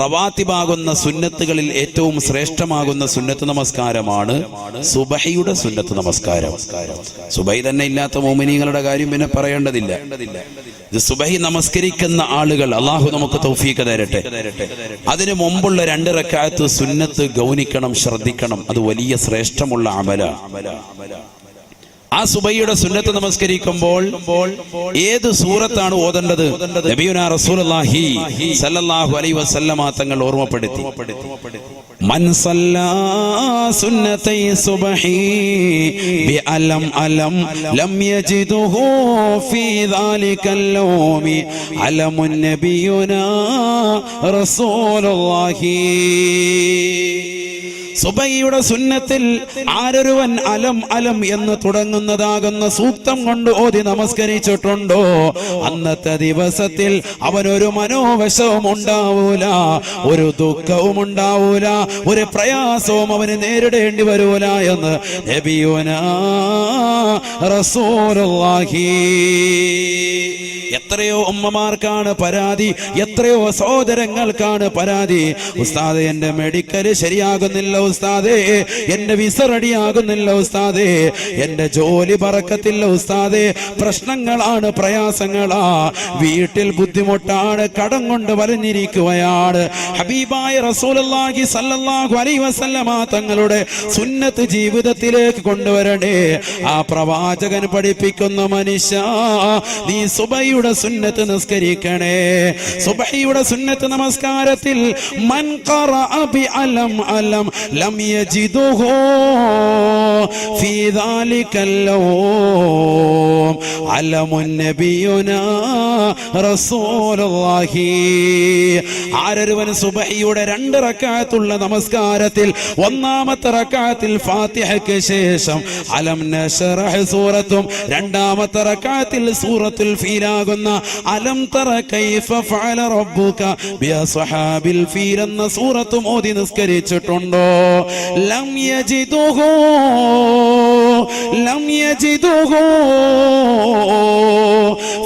റവാത്തിബാകുന്ന സുന്നത്തുകളിൽ ഏറ്റവും ശ്രേഷ്ഠമാകുന്ന സുന്നത്ത് നമസ്കാരമാണ് സുബഹിയുടെ സുന്നത്ത് നമസ്കാരം. സുബൈ തന്നെ ഇല്ലാത്ത മോമിനികളുടെ കാര്യം പിന്നെ പറയേണ്ടതില്ല. ഇത് സുബഹി നമസ്കരിക്കുന്ന ആളുകൾ അള്ളാഹു നമുക്ക് തൗഫീക്ക് തരട്ടെ. അതിനു മുമ്പുള്ള രണ്ട് റക്കായത്ത് സുന്നത്ത് ഗൗനിക്കണം ശ്രദ്ധിക്കണം. അത് വലിയ ശ്രേഷ്ഠമുള്ള അമല. ആ സുബൈയുടെ സുന്നത്ത് നമസ്കരിക്കുമ്പോൾ ഏത് സൂറത്താണ് ഓതേണ്ടത്? നബിയുന റസൂലുള്ളാഹി സല്ലല്ലാഹു അലൈഹി വസല്ലമ തങ്ങൾ ഓർമ്മപ്പെടുത്തി. മൻ സല്ലാ സുന്നതൈ സുബ്ഹി ബിഅലം അലം ലം യജിദുഹു ഫീ ദാലികൽ ലൗമി അലമുൻ നബിയുന റസൂലുള്ളാഹി സുബൈയുടെ സുന്നത്തിൽ ആരൊരുവൻ അലം അലം എന്ന് തുടങ്ങുന്നതാകുന്ന സൂക്തം കൊണ്ട് ഓതി നമസ്കരിച്ചിട്ടുണ്ടോ? അന്നത്തെ ദിവസത്തിൽ അവനൊരു മനോവശവും ഉണ്ടാവൂല ഒരു ദുഃഖവും ഉണ്ടാവൂല ഒരു പ്രയാസവും അവന് നേരിടേണ്ടി വരൂല എന്ന് നബിയുന റസൂലുള്ളാഹി. എത്രയോ ഉമ്മമാർക്കാണ് പരാതി എത്രയോ സഹോദരങ്ങൾക്കാണ് പരാതി. ഉസ്താദെ എന്റെ മെഡിക്കൽ ശരിയാകുന്നില്ല ഉസ്താദേ. എന്റെ വിസ റെഡിയാകുന്നില്ല ഉസ്താദേ. എന്റെ ജോലി പറക്കത്തില്ല ഉസ്താദേ. പ്രശ്നങ്ങളാണ് പ്രയാസങ്ങളാ. വീട്ടിൽ ബുദ്ധിമുട്ടാണ് കടം കൊണ്ട് വലഞ്ഞിരിക്കുകയാണ്. ഹബീബായ റസൂലുള്ളാഹി സല്ലല്ലാഹു അലൈഹി വസല്ലമ തങ്ങളുടെ സുന്നത്ത് ജീവിതത്തിലേക്ക് കൊണ്ടുവരണേ. ആ പ്രവാചകൻ പഠിപ്പിക്കുന്ന മനുഷ്യ നീ സുബൈയുടെ സുന്നത്ത് നിസ്കരിക്കണേ. സുബഹിയുടെ സുന്നത്ത് നമസ്കാരത്തിൽ മൻ ഖറഅ ബി അലം അലം ലം യജിദുഹു ഫീ ദാലികൽ علم نبينا رسول الله. ആരൊരുവൻ സുബഹിയുടെ രണ്ട് റക്കാത്തുള്ള നമസ്കാരത്തിൽ ഒന്നാമത്തെ റക്കാത്തിൽ ഫാത്തിഹയ്ക്ക് ശേഷം അലം നശറഹ് സൂറത്തും രണ്ടാമത്തെ റക്കാത്തിൽ സൂറത്തുൽ ഫീലാകുന്ന അലം തറ കൈഫ ഫഅല റബ്ബുക ബിഅസ്ഹാബിൽ ഫീൽ എന്ന സൂറത്തും ഓതി നിസ്കരിച്ചിട്ടുണ്ടോ? ലം യജിദുഹു ലം യജിദുഹു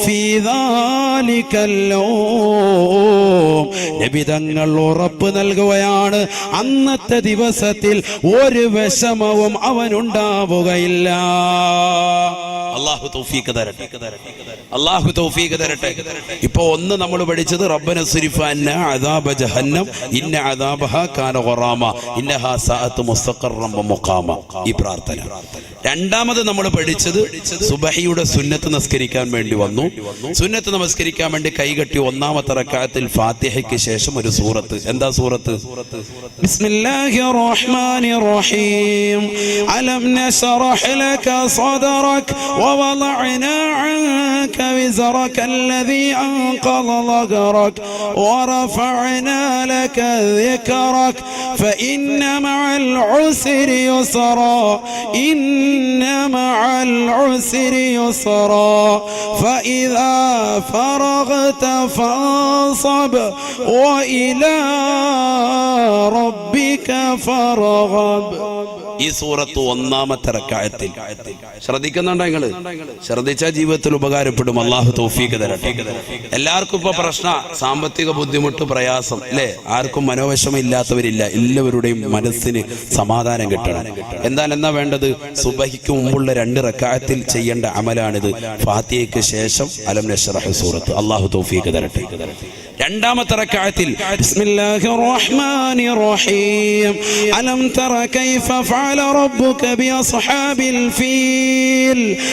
ഫീ ദാലികൽ യൗം നബി തങ്ങൾ ഉറപ്പ് നൽകുകയാണ്. അന്നത്തെ ദിവസത്തിൽ ഒരു വിഷമവും അവനുണ്ടാവുകയില്ല. അള്ളാഹു തൗഫീഖ് തരട്ടെ. അള്ളാഹു തൗഫീഖ് തരട്ടെ. ഇപ്പൊ ഒന്ന് നമ്മൾ പഠിച്ചത് റബ്ബന സുരിഫന്ന അദാബ ജഹന്നം ഇന്ന അദാബഹ കാന ഖറാമ ഇന്നഹ സഅത്ത് മുസ്തഖറം മുഖാമ. ഈ പ്രാർത്ഥന. രണ്ടാമത് നമ്മൾ പഠിച്ചത് സുബഹിയുടെ സുന്നത്ത് നമസ്കരിക്കാൻ വേണ്ടി വന്നു. സുന്നത്ത് നമസ്കരിക്കാൻ വേണ്ടി കൈകെട്ടി ഒന്നാമത്തെ റക്കാത്തിൽ ഫാത്തിഹയ്ക്ക് ശേഷം ഒരു സൂറത്ത്. എന്താ സൂറത്ത്? ബിസ്മില്ലാഹിർ റഹ്മാനിർ റഹീം അലം നശറഹ് ലക സദറക ووضعنا عنك وزرك الذي أنقض ظهرك ورفعنا لك ذكرك فإن مع العسر يسرا إن مع العسر يسرا فإذا فرغت فانصب وإلى ربك فارغب ഈ സൂറത്ത് ഒന്നാമത്തെ റക്കായത്തിൽ ശ്രദ്ധിക്കുന്നുണ്ടോ നിങ്ങള് ശ്രദ്ധിച്ച ജീവിതത്തിൽ ഉപകാരപ്പെടും. അള്ളാഹു തോഫീക്ക് തരട്ടെ. എല്ലാവർക്കും ഇപ്പൊ പ്രശ്ന സാമ്പത്തിക ബുദ്ധിമുട്ട് പ്രയാസം അല്ലെ? ആർക്കും മനോവശം ഇല്ലാത്തവരില്ല എല്ലാവരുടെയും മനസ്സിന് സമാധാനം കിട്ടണം. എന്നാൽ എന്നാ വേണ്ടത്? സുബഹിക്ക് മുമ്പുള്ള രണ്ട് റക്കായത്തിൽ ചെയ്യേണ്ട അമലാണിത്. ഫാത്തിയയ്ക്ക് ശേഷം അലം നഷറഹ് സൂറത്ത്. അള്ളാഹു തോഫീക്ക് തരട്ടെ. രണ്ടാമത്തെ റക്കായത്തിൽ റഹീം അലം തറ കൈഫ ഫഅല റബ്ബുക ബിഅസ്ഹാബിൽ ഫീൽ.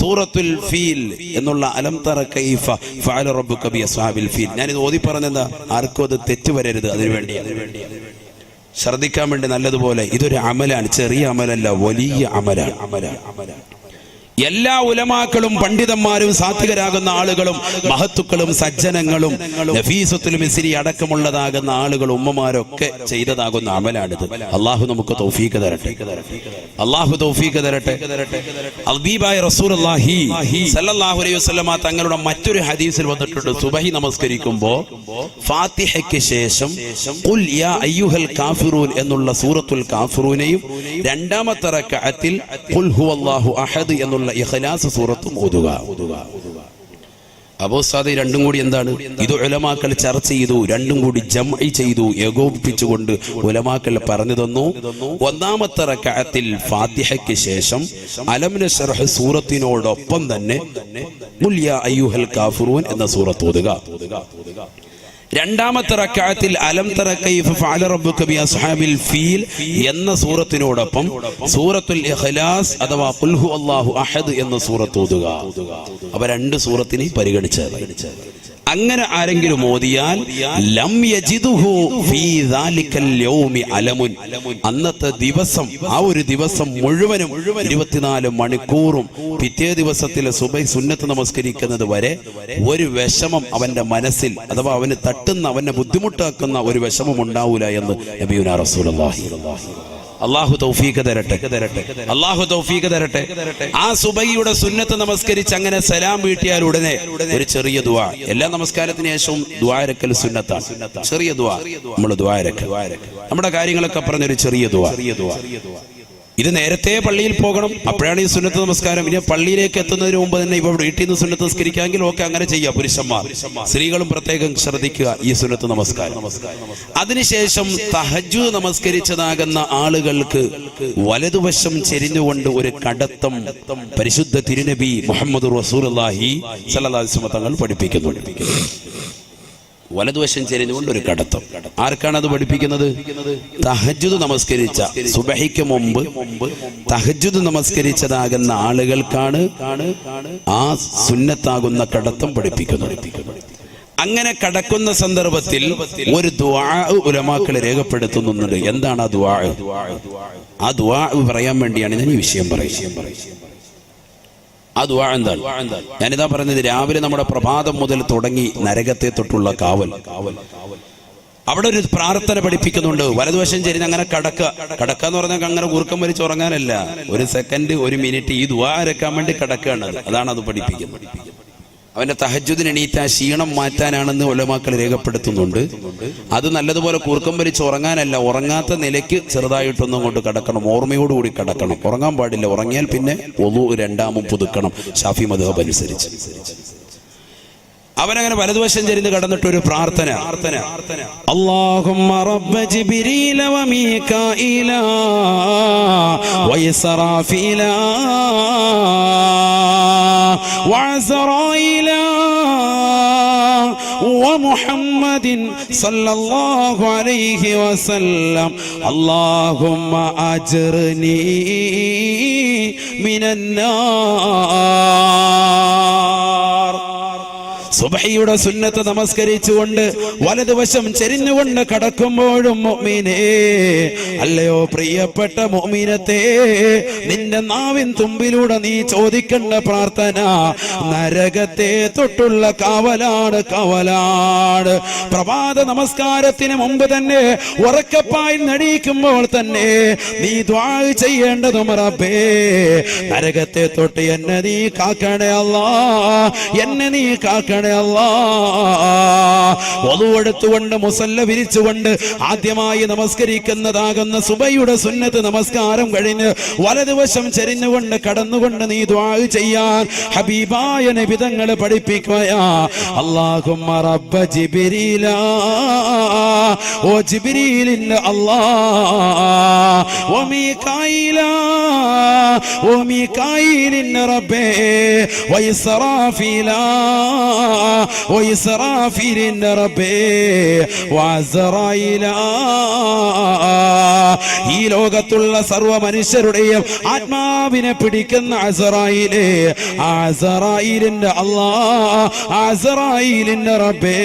സൂറത്തുൽ ഫീൽ എന്നുള്ള അലം തറ കൈഫ ഫഅല റബ്ബുക ബി അസ്ഹാബിൽ ഫീൽ. ഞാൻ ഇത് ഓതി പറഞ്ഞതാ ആർക്കും അത് തെറ്റ് വരരുത് അതിനു വേണ്ടി ശ്രദ്ധിക്കാൻ വേണ്ടി നല്ലതുപോലെ ഇതൊരു അമലാണ് ചെറിയ അമലല്ല വലിയ അമലാണ് അമലാണ് അമലാണ്. എല്ലാ ഉലമാക്കളും പണ്ഡിതന്മാരും സാത്വികരാകുന്ന ആളുകളും മഹത്തുക്കളും സജ്ജനങ്ങളും നഫീസത്തുൽ മിസിരി അടക്കമുള്ളതാകുന്ന ആളുകൾ ഉമ്മമാരൊക്കെ ചെയ്തതാകുന്ന അമലാണിത്. അള്ളാഹു നമുക്ക് തൗഫീക്ക് തരട്ടെ. അള്ളാഹു തൗഫീക്ക് തരട്ടെ. റസൂലുള്ളാഹി സല്ലല്ലാഹു അലൈഹി തങ്ങളുടെ മറ്റൊരു ഹദീസിൽ വന്നിട്ടുണ്ട്. സുബഹി നമസ്കരിക്കുമ്പോൾ ഫാത്തിഹയ്ക്ക് ശേഷം ഖുൽ യാ അയ്യുഹൽ കാഫിറൂൻ എന്നുള്ള സൂറത്തുൽ കാഫിറൂനെയും രണ്ടാമത്തെ റക്അത്തിൽ ഖുൽ ഹുവല്ലാഹു അഹദ് എന്നുള്ള ഇഖ്ലാസ് സൂറത്തും ഓതുക. അബോ സാദി രണ്ടും കൂടി എന്താണ്? ഇത് ഉലമാക്കൾ ചർച്ച ചെയ്തു രണ്ടും കൂടി ജംഇ ചെയ്തു ഏകോപിപ്പിച്ചുകൊണ്ട് ഉലമാക്കൾ പറഞ്ഞു തന്നു. ഒന്നാമത്തെ റക്അത്തിൽ ഫാത്തിഹയ്ക്ക് ശേഷം അലം നശ്റഹ് സൂറത്തിനോടൊപ്പം തന്നെ മുല്യ അയ്യുഹൽ കാഫിറൂൻ എന്ന സൂറത്ത് ഓതുക. രണ്ടാമത്തെ റക്കാത്തിൽ അലം തറ ഫഅല റബ്ബുക അസ്ഹാബിൽ ഫീൽ എന്ന സൂറത്തിനോടൊപ്പം സൂറത്തുൽ ഇഖ്ലാസ് അഥവാ ഖുൽ അല്ലാഹു അഹദ് എന്ന സൂറത്ത് ഓതുക. അവ രണ്ട് സൂറത്തിനെ പരിഗണിച്ചത് അങ്ങനെ ആരെങ്കിലും ഓതിയാൽ ലം യജിദുഹു ഫീ യൗമി അലമുൻ. അന്നത്തെ ദിവസം ആ ഒരു ദിവസം മുഴുവനും ഇരുപത്തിനാല് മണിക്കൂറും പിറ്റേ ദിവസത്തിലെ സുബൈ സുന്നത്ത് നമസ്കരിക്കുന്നത് വരെ ഒരു വിഷമം അവന്റെ മനസ്സിൽ അഥവാ അവന് തട്ടുന്ന അവനെ ബുദ്ധിമുട്ടാക്കുന്ന ഒരു വിഷമം ഉണ്ടാവൂല എന്ന് നബിയുന റസൂലുള്ളാഹി. അള്ളാഹു തൗഫീഖ് തരട്ടെ. അള്ളാഹു തൗഫീഖ് തരട്ടെ. ആ സുബൈയുടെ സുന്നത്ത് നമസ്കരിച്ച് അങ്ങനെ സലാം വീട്ടിയാൽ ഉടനെ ഒരു ചെറിയ ദുആ. എല്ലാ നമസ്കാരത്തിന് ശേഷവും ദ്വാരക്കൽ സുന്നത്താണ്. ചെറിയ ദുആ. നമ്മൾ ദ്വാരക്കൽ നമ്മുടെ കാര്യങ്ങളൊക്കെ പറഞ്ഞൊരു ചെറിയ ഒരു ചെറിയ ദുആ. ഇത് നേരത്തെ പള്ളിയിൽ പോകണം. അപ്പോഴാണ് ഈ സുന്നത്ത് നമസ്കാരം. ഇനി പള്ളിയിലേക്ക് എത്തുന്നതിന് മുമ്പ് തന്നെ ഇവ വീട്ടിൽ നിന്ന് സുന്നത്ത് നമസ്കരിക്കാമെങ്കിൽ ഓക്കെ അങ്ങനെ ചെയ്യാം. പുരുഷന്മാർ. സ്ത്രീകളും പ്രത്യേകം ശ്രദ്ധിക്കുക ഈ സുന്നത്ത് നമസ്കാരം. അതിനുശേഷം തഹജു നമസ്കരിച്ചതാകുന്ന ആളുകൾക്ക് വലതുവശം ചെരിഞ്ഞുകൊണ്ട് ഒരു കടത്തം പരിശുദ്ധ തിരുനബി മുഹമ്മദ് റസൂലുള്ളാഹി അള്ളാഹി വസല്ലം തങ്ങൾ പഠിപ്പിക്കുന്നുണ്ട്. വലതുവശം ചെരിഞ്ഞുകൊണ്ട് ഒരു കടത്തം. ആർക്കാണ് അത് പഠിപ്പിക്കുന്നത്? തഹജുദ് നമസ്കരിച്ച സുബഹിക്ക് മുമ്പ് തഹജുദ് നമസ്കരിച്ചതാകുന്ന ആളുകൾക്കാണ് ആ സുന്നത്താകുന്ന കടത്തം പഠിപ്പിക്കുന്നത്. അങ്ങനെ കടക്കുന്ന സന്ദർഭത്തിൽ ഒരു ദ്വാ ഉലമാക്കൾ രേഖപ്പെടുത്തുന്നുണ്ട്. എന്താണ് ആ ദ്വാ ആ ദ്വാ പറയാൻ വേണ്ടിയാണ് ഞാൻ ഈ വിഷയം പറയുന്നത്. ആ ദുവാ എന്താണ്? ഞാനിതാ പറഞ്ഞത് രാവിലെ നമ്മുടെ പ്രഭാതം മുതൽ തുടങ്ങി നരകത്തെ തൊട്ടുള്ള കാവൽ. അവിടെ ഒരു പ്രാർത്ഥന പഠിപ്പിക്കുന്നുണ്ട്. വലതുവശം ചെരിഞ്ഞ് അങ്ങനെ കടക്ക കടക്ക എന്ന് പറഞ്ഞാൽ അങ്ങനെ കുറുക്കം വലിച്ച് ഉറങ്ങാനല്ല. ഒരു സെക്കൻഡ് ഒരു മിനിറ്റ് ഈ ദുആ അരക്കാൻ വേണ്ടി കടക്കുകയാണ് അതാണ് അത് പഠിപ്പിക്കുന്നത്. അവന്റെ തഹജുദിന് എണീറ്റ ക്ഷീണം മാറ്റാനാണെന്ന് ഒലമാക്കൾ രേഖപ്പെടുത്തുന്നുണ്ട്. അത് നല്ലതുപോലെ കൂർക്കം വലിച്ച് ഉറങ്ങാനല്ല ഉറങ്ങാത്ത നിലയ്ക്ക് ചെറുതായിട്ടൊന്നും കൊണ്ട് കിടക്കണം. ഓർമ്മയോടുകൂടി കിടക്കണം. ഉറങ്ങാൻ പാടില്ല. ഉറങ്ങിയാൽ പിന്നെ ഒതു രണ്ടാമും പുതുക്കണം. ഷാഫി മധുഹബ് അനുസരിച്ച്. അവനങ്ങനെ വലതുവശം ചെരിഞ്ഞ് കടന്നിട്ട് ഒരു പ്രാർത്ഥന പ്രാർത്ഥന അല്ലാഹുമ്മ റബ്ബ ജിബ്രീല വമീകായില വയസ്റാഫീല وعزرائيل ومحمد صلى الله عليه وسلم اللهم أجرني من النار സുബഹിയുടെ സുന്നത്ത് നമസ്കരിച്ചുകൊണ്ട് വലതുവശം ചെരിഞ്ഞുകൊണ്ട് കടക്കുമ്പോഴും മുഅ്മിനേ അല്ലയോ പ്രിയപ്പെട്ട മൊമീനത്തെ നിന്റെ നാവിൻ തുമ്പിലൂടെ നീ ചോദിക്കേണ്ട പ്രാർത്ഥന നരകത്തെ തൊട്ടുള്ള കാവലാണ് കാവലാണ്. പ്രഭാത നമസ്കാരത്തിന് മുമ്പ് തന്നെ ഉറക്കപ്പായി നടിക്കുമ്പോൾ തന്നെ നീ ദ്വാ ചെയ്യേണ്ടതും റബ്ബേ നരകത്തെ തൊട്ട് എന്നെ നീ കാക്കണേ അല്ല എന്നെ നീ കാക്കണേ അല്ലാ ഒതുവെടുത്തുകൊണ്ട് മുസല്ല വിരിച്ചുകൊണ്ട് ആദ്യമായി നമസ്കരിക്കുന്നതാകുന്ന സുബയുടെ സുന്നത്ത് നമസ്കാരം കഴിഞ്ഞ് വലതുവശം ചെരിഞ്ഞുകൊണ്ട് കടന്നുകൊണ്ട് നീ ദ്വാ ചെയ്യാൻ ഹബീബായ നിബിതങ്ങൾ പഠിപ്പിക്കുകയാ. റബ്ബ ഓ ഓ റബ്ബേ. വൈസറാഫിലിന്റെ റബ്ബേ വഅസ്റായില ഈ ലോകത്തുള്ള സർവ മനുഷ്യരുടെയും ആത്മാവിനെ പിടിക്കുന്ന റബ്ബേ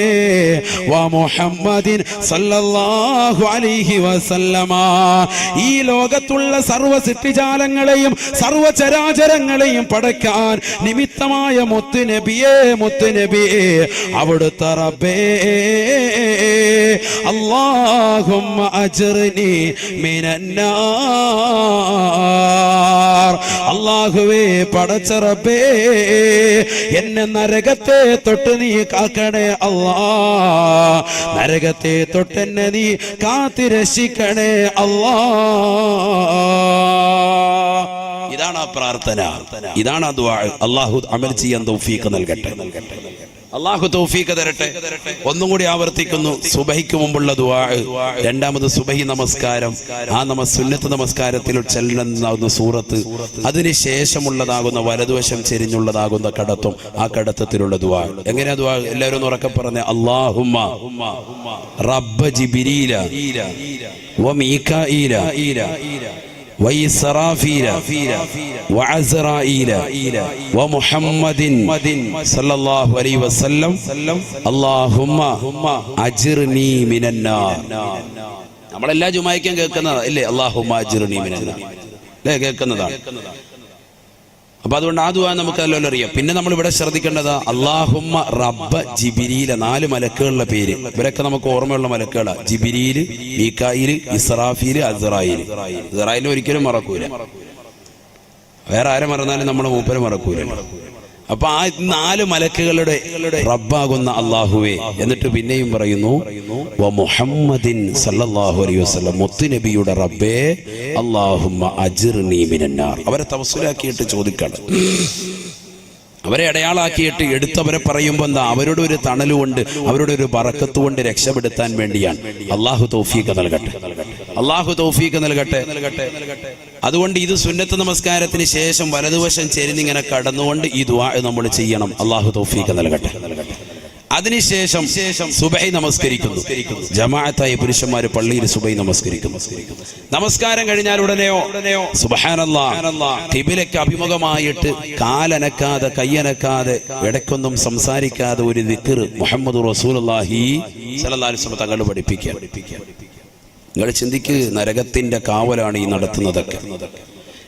മുഹമ്മദിൻ സല്ലല്ലാഹു അലൈഹി വസല്ലമ. ഈ ലോകത്തുള്ള സർവ സിദ്ധിജാലങ്ങളെയും സർവ ചരാചരങ്ങളെയും പടയ്ക്കാൻ നിമിത്തമായ മുത്ത് നബിയേ മുത്ത് നബിയേ അവിടുത്തെ റബ്ബേ അള്ളാഹുമ്മ അജറിനി മിനന്നാർ. അള്ളാഹുവേ പടച്ചറബേ എന്നെ നരകത്തെ തൊട്ട് നീ കാക്കണേ അല്ലാ. നരകത്തെ തൊട്ട് എന്നെ നീ കാത്തിരക്ഷിക്കണേ അല്ലാ. ഇതാണ് ആ പ്രാർത്ഥന. ഇതാണ് ആ അള്ളാഹു അമൽ ചെയ്യാൻ തൗഫീഖ് നൽകട്ടെ നൽകട്ടെ. അള്ളാഹു തൗഫീഖ് തരട്ടെ. ഒന്നും കൂടി ആവർത്തിക്കുന്നു. സുബഹിക്ക് മുമ്പുള്ള ദുവാ രണ്ടാമത് സുബഹി നമസ്കാരം. ആ നമ സുന്നത്ത് നമസ്കാരത്തിൽ ചെല്ലുന്നതാകുന്ന സൂറത്ത്. അതിനുശേഷമുള്ളതാകുന്ന വലതുവശം ചെരിഞ്ഞുള്ളതാകുന്ന കടത്തും ആ കടത്തത്തിലുള്ള ദുവാ എങ്ങനെയാ ദുവാ എല്ലാവരും ഉറക്കെ പറഞ്ഞ. അള്ളാഹുമ്മ റബ്ബ ജിബിരീല. وإسرافيل وعزرائيل ومحمد صلى الله عليه وسلم اللهم أجرني من النار നമ്മളെല്ലാ ജുമായിക്കും കേൾക്കുന്നതാ ഇല്ലേ അള്ളാഹുമ്മ അജിർണി മിനന്നാർ അല്ലേ കേൾക്കുന്നതാണ് അപ്പൊ അതുകൊണ്ട് ആ ദുവാ നമുക്ക് നല്ലോണം അറിയാം. പിന്നെ നമ്മൾ ഇവിടെ ശ്രദ്ധിക്കേണ്ടത് അള്ളാഹുമ്മ റബ്ബ ജിബിരിയിലെ നാല് മലക്കുകളുടെ പേര്. ഇവരൊക്കെ നമുക്ക് ഓർമ്മയുള്ള മലക്കുകളാ. ജിബിരിയിൽ മീക്കായിൽ ഇസ്രാഫീൽ അസറായിൽ. ഇസറായിലും ഒരിക്കലും മറക്കൂല. വേറെ ആരെ മറന്നാലും നമ്മൾ മൂപ്പര് മറക്കൂല അപ്പൊ ആ നാല് മലക്കുകളുടെ റബ്ബാകുന്ന അള്ളാഹുവേ. എന്നിട്ട് പിന്നെയും പറയുന്നു മുഹമ്മദിൻ സല്ലല്ലാഹു അലൈഹി വസല്ലം മുത്തുനബിയുടെ റബ്ബേ അല്ലാഹുമ്മ അജിർനി മിനന്നാർ. അവരെ തപസ്സിലാക്കിയിട്ട് ചോദിക്കണം. അവരെ അടയാളാക്കിയിട്ട് എടുത്തവരെ പറയുമ്പോൾ എന്താ അവരുടെ ഒരു തണലുകൊണ്ട് അവരുടെ ഒരു പറക്കത്തുകൊണ്ട് രക്ഷപ്പെടുത്താൻ വേണ്ടിയാണ്. അള്ളാഹു തൗഫീഖ് നൽകട്ടെ. അള്ളാഹു തൗഫീഖ് നൽകട്ടെ. അതുകൊണ്ട് ഇത് സുന്നത്ത് നമസ്കാരത്തിന് ശേഷം വലതുവശം ചെരിഞ്ഞിങ്ങനെ കടന്നുകൊണ്ട് ഈ ദുആ നമ്മൾ ചെയ്യണം. അള്ളാഹു തൗഫീഖ് നൽകട്ടെ. അതിനുശേഷം സുബൈ നമസ്കരിക്കുന്നു. ജമാഅത്തായ പുരുഷന്മാര് പള്ളിയിൽ സുബൈ നമസ്കരിക്കുന്നു. നമസ്കാരം കഴിഞ്ഞാൽ ഉടനെയോ? ഉടനെയോ? സുബഹാനല്ലാ. അഭിമുഖമായിട്ട് കാലനക്കാതെ കയ്യനക്കാതെ ഇടയ്ക്കൊന്നും സംസാരിക്കാതെ ഒരു ദിക്കർ മുഹമ്മദ് വസല്ലം തങ്ങൾ പഠിപ്പിക്കുക നിങ്ങൾ ചിന്തിക്ക് നരകത്തിന്റെ കാവലാണ് ഈ നടത്തുന്നതൊക്കെ.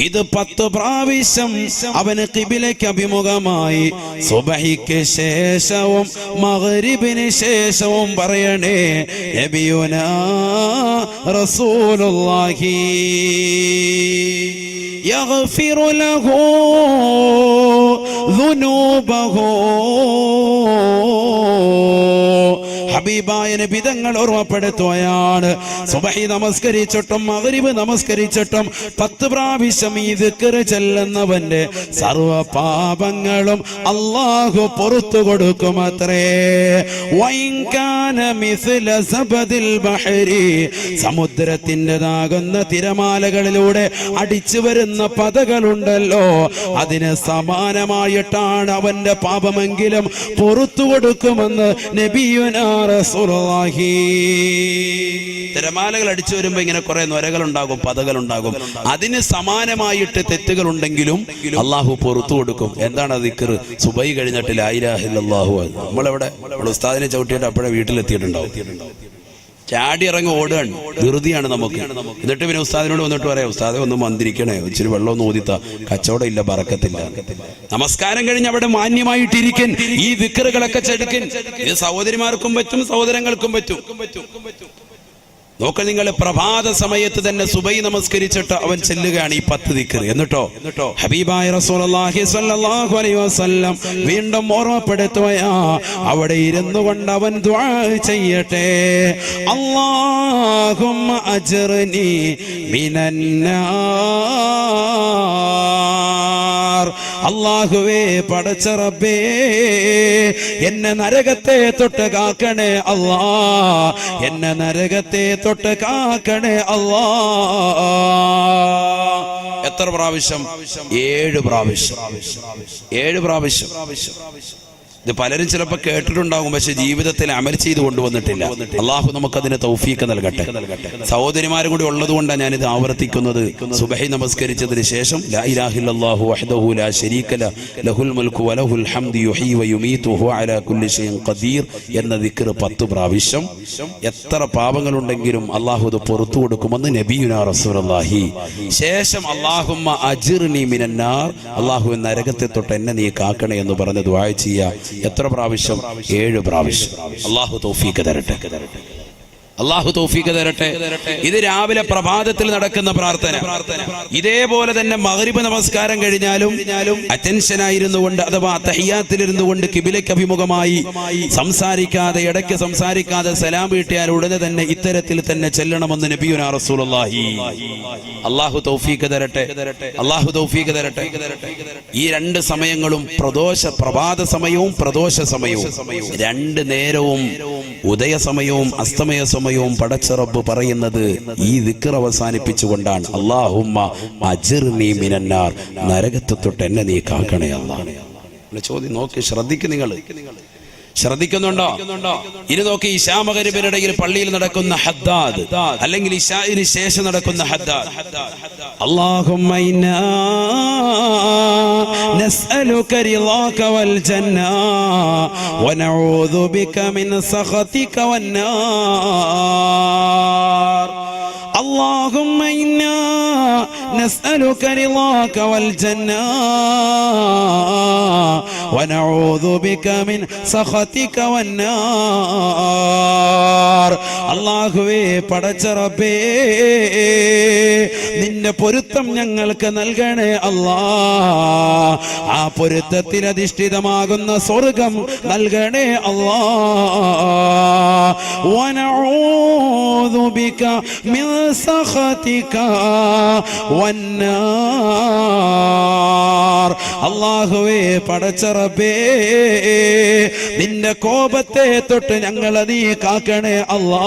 ഇത് പത്ത് പ്രാവശ്യം അവന് കിബിലയ്ക്ക് അഭിമുഖമായി സുബഹിക്ക് ശേഷവും മഗ്രിബിന് ശേഷവും പറയണേ നബിയുന റസൂലുള്ളാഹി يغفر له ذنوبه ഹബീബായ നബിതങ്ങൾ ഓർമ്മപ്പെടുത്തുകയാണ്. സുബഹി നമസ്കരിച്ചിട്ടും മഗ്രിബ് നമസ്കരിച്ചിട്ടും പത്ത് പ്രാവശ്യം ഈ ദിക്ർ ചെല്ലുന്നവന്റെ സർവ പാപങ്ങളും അള്ളാഹു പുറത്തു കൊടുക്കും അത്രേ. വൈകാന മിസ്ല സബദിൽ ബഹരി. സമുദ്രത്തിന്റെതാകുന്ന തിരമാലകളിലൂടെ അടിച്ചു വരുന്ന പതകളുണ്ടല്ലോ. അതിന് സമാനമായിട്ടാണ് അവന്റെ പാപമെങ്കിലും പുറത്തു കൊടുക്കുമെന്ന് നബിയുനാ റസൂലുള്ളാഹി തിരമാലകൾ അടിച്ചു വരുമ്പോ ഇങ്ങനെ കുറെ നൊരകൾ ഉണ്ടാകും അതിന് സമാനമായിട്ട് തെറ്റുകൾ ഉണ്ടെങ്കിലും അള്ളാഹു പുറത്തു കൊടുക്കും. എന്താണ് ദിക്കർ സുബൈ കഴിഞ്ഞിട്ട് ലായിരാഹില്ലാഹു നമ്മളെവിടെ? ഉസ്താദിനെ ചവിട്ടിയിട്ട് അപ്പോഴേ വീട്ടിലെത്തിയിട്ടുണ്ടാവും. ചാടി ഇറങ്ങി ഓടുകയാണ്. ധൃതിയാണ് നമുക്ക്. എന്നിട്ട് പിന്നെ ഉസ്താദിനോട് വന്നിട്ട് പറയാം ഉസ്താദെ ഒന്ന് മന്ദിരിക്കണേ. ഇച്ചിരി വെള്ളം ഒന്ന് ഊതിത്ത. കച്ചവടം ഇല്ല പറക്കത്തില്ല നമസ്കാരം കഴിഞ്ഞ് അവിടെ മാന്യമായിട്ടിരിക്കൻ ഈ വിക്കറുകളൊക്കെ ചെടുക്കൻ. ഇത് സഹോദരിമാർക്കും പറ്റും സഹോദരങ്ങൾക്കും പറ്റും. നോക്ക നിങ്ങൾ പ്രഭാത സമയത്ത് തന്നെ സുബൈ നമസ്കരിച്ചിട്ട് അവൻ ചെല്ലുകയാണ് ഈ പത്ത് ദിക്കർ എന്നിട്ടോ? എന്നിട്ടോ? ഹബീബായ വസല്ലം വീണ്ടും ഓർമ്മപ്പെടുത്തുകയാ അവിടെ ഇരുന്നു കൊണ്ട് അവൻ ചെയ്യട്ടെ. അല്ലാഹുമ്മ അജ്ർനി മിനന്നാർ അള്ളാഹുവേ പടച്ച റബ്ബേ എന്നെ നരകത്തെ തൊട്ട് കാക്കണേ അള്ളാ എന്നെ നരകത്തെ തൊട്ട് കാക്കണേ അള്ളാ എത്ര പ്രാവശ്യം? ഏഴ് പ്രാവശ്യം. ഏഴ് പ്രാവശ്യം. ഇത് പലരും ചിലപ്പോൾ കേട്ടിട്ടുണ്ടാകും പക്ഷെ ജീവിതത്തിൽ അമൽ ചെയ്ത് കൊണ്ടുവന്നിട്ടില്ല. അള്ളാഹു നമുക്കതിന് തൗഫീക്ക് നൽകട്ടെ. സഹോദരിമാരും കൂടി ഉള്ളത് കൊണ്ടാണ് ഞാനിത് ആവർത്തിക്കുന്നത്. സുബഹി നമസ്കരിച്ചതിന് ശേഷം ലാ ലാ ലഹുൽ വലഹുൽ ഹംദു ഹുവ അലാ കുല്ലി ഖദീർ എന്ന ദിക്ർ പത്ത് പ്രാവശ്യം. എത്ര പാപങ്ങളുണ്ടെങ്കിലും അള്ളാഹു ഇത് പുറത്തു കൊടുക്കുമെന്ന് നബിയുനാ റസൂലുള്ളാഹി. ശേഷം അല്ലാഹുമ്മ അജിർനി മിനന്നാർ. അള്ളാഹു നരകത്തെ തൊട്ട് എന്നെ നീ കാക്കണേ എന്ന് പറഞ്ഞ് ദുആ ചെയ്യുക. എത്ര പ്രാവശ്യം? ഏഴ് പ്രാവശ്യം. അള്ളാഹു തൗഫീക്ക് തരട്ടെ. അള്ളാഹു തൗഫീക്ക് തരട്ടെ. ഇത് രാവിലെ പ്രഭാതത്തിൽ നടക്കുന്ന പ്രാർത്ഥന. ഇതേപോലെ തന്നെ മഗ്രിബ് നമസ്കാരം കഴിഞ്ഞാലും അറ്റൻഷൻ അറ്റൻഷനായിരുന്നു കൊണ്ട് അഥവാ തഹ്യാത്തിലിരുന്നു കൊണ്ട് കിബിലയ്ക്ക് അഭിമുഖമായി സംസാരിക്കാതെ ഇടയ്ക്ക് സംസാരിക്കാതെ സലാം വീട്ടിയാൽ ഉടനെ തന്നെ ഇത്തരത്തിൽ തന്നെ ചെല്ലണമെന്ന് നബിയുന റസൂലുള്ളാഹി. അള്ളാഹു തൗഫീക്ക് തരട്ടെ. അള്ളാഹു തൗഫീക്ക് തരട്ടെ. ഈ രണ്ട് സമയങ്ങളും പ്രദോഷ പ്രഭാത സമയവും പ്രദോഷ സമയവും. രണ്ട് നേരവും ഉദയ സമയവും അസ്തമയ സമയവും പടച്ച റബ്ബ് പറയുന്നത് ഈ ദിക്കർ അവസാനിപ്പിച്ചുകൊണ്ടാണ്. അള്ളാഹുമ്മ മിനന്നാർ. നരകത്തെ തൊട്ട് എന്നെ നീ കാക്കണേ അള്ളാഹ് ചോദ്യം നോക്കി ശ്രദ്ധിക്കും നിങ്ങൾ. ശ്രദ്ധിക്കുന്നുണ്ടോ ഇനി നോക്കി ഇശാമകരിബിനിടയിൽ പള്ളിയിൽ നടക്കുന്ന ഹദ്ദാദ് അല്ലെങ്കിൽ ഇഷായിന് ശേഷം നടക്കുന്ന ഹദ്ദാദ് اللهم إنا نسألك رضاك والجنة ونعوذ بك من سخطك والنار اللهم إنا نسألك رضاك والجنة ونعوذ بك من سخطك والنار അള്ളാഹുവേ പടച്ച റബ്ബേ നിന്റെ പൊരുത്തം ഞങ്ങൾക്ക് നൽകണേ അല്ലാ ആ പൊരുത്തത്തിൽ അധിഷ്ഠിതമാകുന്ന സ്വർഗം നൽകണേ അല്ലാ ونعوذ بك من سخطك والنار അള്ളാഹുവേ പടച്ച റബ്ബേ നിന്റെ കോപത്തെ തൊട്ട് ഞങ്ങൾ നീ കാക്കണേ അല്ലാ.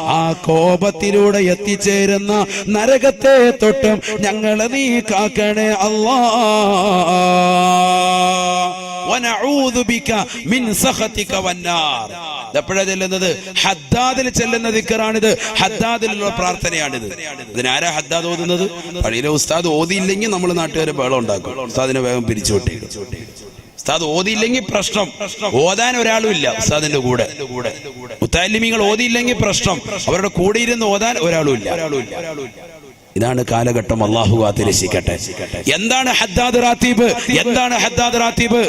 ആ കോപത്തിലൂടെ എത്തിച്ചേരുന്ന നരകത്തെ തൊട്ടും ഞങ്ങൾ നീ കാക്കണേ അല്ലാ. വനഊദു ബിക മിൻ സഖതിക വന്നാർ. എപ്പോഴാ ചെല്ലുന്നത്? ഹദ്ദാദിൽ ചെല്ലുന്ന ദിക്കറാണിത്. ഹദ്ദാദിലുള്ള പ്രാർത്ഥനയാണിത്. ഇതിനാരാ ഹദ്ദാദ് ഓതുന്നത്? പള്ളിയിലെ ഉസ്താദ് ഓതിയില്ലെങ്കിൽ നമ്മൾ നാട്ടുകാരെ ബഹളം ഉണ്ടാക്കും. ഉസ്താദിനെ വേഗം പിരിച്ചു ഉസ്താദ് ഓതിയില്ലെങ്കിൽ പ്രശ്നം. ഓതാൻ ഒരാളും ഇല്ല ഉസ്താദിന്റെ കൂടെ. മുത്താലിമികൾ ഓതിയില്ലെങ്കിൽ പ്രശ്നം. അവരുടെ കൂടെ ഇരുന്ന് ഓതാൻ ഒരാളും ഇല്ല. ഇതാണ് കാലഘട്ടം അള്ളാഹു കാത്തിരക്ഷിക്കട്ടെ എന്താണ് ഹദ്ദാദ് റാത്തീബ്? എന്താണ് ഹദ്ദാദ് റാത്തീബ്?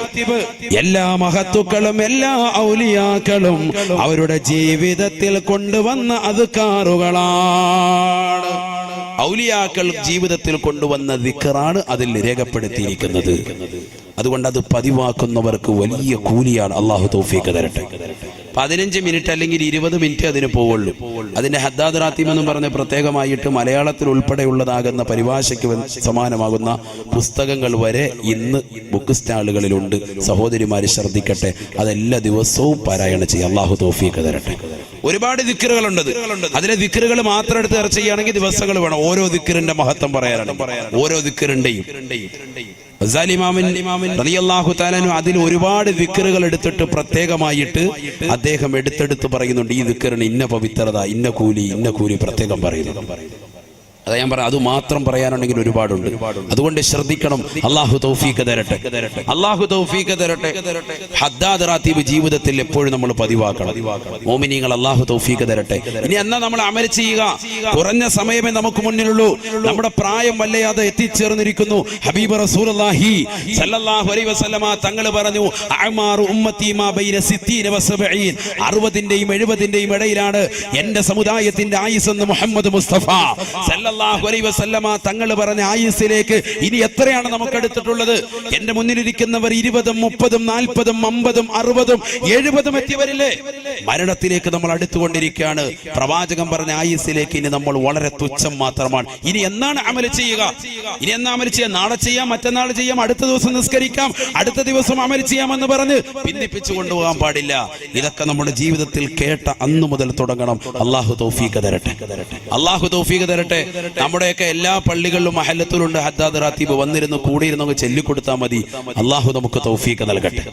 എല്ലാ മഹത്തുക്കളും എല്ലാ ഔലിയാക്കളും അവരുടെ ജീവിതത്തിൽ കൊണ്ടുവന്ന അതുക്കാറുകളാണ് ഔലിയാക്കൾ ജീവിതത്തിൽ കൊണ്ടുവന്ന ദിക്കറാണ് അതിൽ രേഖപ്പെടുത്തിയിരിക്കുന്നത്. അതുകൊണ്ട് അത് പതിവാക്കുന്നവർക്ക് വലിയ കൂലിയാണ്. അള്ളാഹു തൗഫീക്ക് തരട്ടെ. പതിനഞ്ച് മിനിറ്റ് അല്ലെങ്കിൽ ഇരുപത് മിനിറ്റ് അതിന് പോവുള്ളൂ. അതിന്റെ ഹദ്ദാദ് റാത്തീം എന്ന് പറഞ്ഞ പ്രത്യേകമായിട്ട് മലയാളത്തിൽ ഉൾപ്പെടെയുള്ളതാകുന്ന പരിഭാഷയ്ക്ക് സമാനമാകുന്ന പുസ്തകങ്ങൾ വരെ ഇന്ന് ബുക്ക് സ്റ്റാളുകളിലുണ്ട്. സഹോദരിമാര് ശ്രദ്ധിക്കട്ടെ. അതെല്ലാ ദിവസവും പാരായണം ചെയ്യും. അള്ളാഹു തോഫിക്ക് തരട്ടെ. ഒരുപാട് ദിക്കറുകളുണ്ട് അതിലെ ദിക്കറുകൾ മാത്രം എടുത്ത് ചർച്ച ചെയ്യുകയാണെങ്കിൽ ദിവസങ്ങൾ വേണം. ഓരോ ദിക്കറിന്റെ മഹത്വം പറയാനാണ്. ഓരോ ദിക്കറിന്റെയും അതിൽ ഒരുപാട് വിക്കറുകൾ എടുത്തിട്ട് പ്രത്യേകമായിട്ട് അദ്ദേഹം എടുത്തെടുത്ത് പറയുന്നുണ്ട് ഈ വിക്കറിന് ഇന്ന പവിത്രത ഇന്ന കൂലി ഇന്ന കൂലി പ്രത്യേകം പറയുന്നു. അതാ ഞാൻ പറയാം അത് മാത്രം പറയാനുണ്ടെങ്കിൽ ഒരുപാടുണ്ട്. അതുകൊണ്ട് ശ്രദ്ധിക്കണം അള്ളാഹു തൗഫീക്ക് തരട്ടെ. അള്ളാഹു തൗഫീക്ക് തരട്ടെ. ഹദ്ദാദ് റാത്തീബ് ജീവിതത്തിൽ എപ്പോഴും നമ്മൾ പതിവാക്കണം. മോമിനിങ്ങൾ അള്ളാഹു തൗഫീക്ക് തരട്ടെ. ഇനി എന്നാ നമ്മൾ അമൽ ചെയ്യുക? കുറഞ്ഞ സമയമേ നമുക്ക് മുന്നിലുള്ളൂ. നമ്മുടെ പ്രായം വല്ലയാതെ എത്തിച്ചേർന്നിരിക്കുന്നു. ഹബീബ് റസൂലുള്ളാഹി സല്ലല്ലാഹു അലൈഹി വസല്ലമ തങ്ങൾ പറഞ്ഞു അഅ്മാറു ഉമ്മത്തി മാ ബൈന സിത്തീന വസബഈൻ അറുപതിന്റെയും എഴുപതിന്റെയും ഇടയിലാണ് എന്റെ സമുദായത്തിന്റെ ആയുസ് എന്ന് മുഹമ്മദ് മുസ്തഫ സല്ലല്ലാഹു സല്ലല്ലാഹു അലൈഹി വസല്ലമ തങ്ങൾ പറഞ്ഞ ആയുസ്സിലേക്ക് ഇനി എത്രയാണ് നമുക്ക് എടുത്തിട്ടുള്ളത്? എന്റെ മുന്നിലിരിക്കുന്നവർ ഇരുപതും മുപ്പതും നാൽപ്പതും അമ്പതും അറുപതും എഴുപതും എത്തിയവരില്ലേ? മരണത്തിലേക്ക് നമ്മൾ അടുത്തുകൊണ്ടിരിക്കുകയാണ്. പ്രവാചകൻ പറഞ്ഞ ആയുസ്സിലേക്ക് ഇനി നമ്മൾ വളരെ തുച്ഛം മാത്രമാണ്. ഇനി എന്നാണ് അമൽ ചെയ്യുക? ഇനി എന്നാ അമൽ ചെയ്യാം? നാളെ ചെയ്യാം മറ്റന്നാൾ ചെയ്യാം അടുത്ത ദിവസം നിസ്കരിക്കാം അടുത്ത ദിവസം അമൽ ചെയ്യാമെന്ന് പറഞ്ഞ് ഭിന്നിപ്പിച്ചു കൊണ്ടുപോകാൻ പാടില്ല. ഇതൊക്കെ നമ്മുടെ ജീവിതത്തിൽ കേട്ട അന്ന് മുതൽ തുടങ്ങണം. അള്ളാഹു തൗഫീഖ് തരട്ടെ. അള്ളാഹു തൗഫീഖ് തരട്ടെ. നമ്മുടെയൊക്കെ എല്ലാ പള്ളികളിലും മഹല്ലത്തിലുണ്ട് ഹദ്ദാദ് റാത്തീബ് വന്നിരുന്നു കൂടിയിരുന്നു ചൊല്ലിക്കൊടുത്താൽ മതി. അള്ളാഹു നമുക്ക് തൗഫീഖ് നൽകട്ടെ.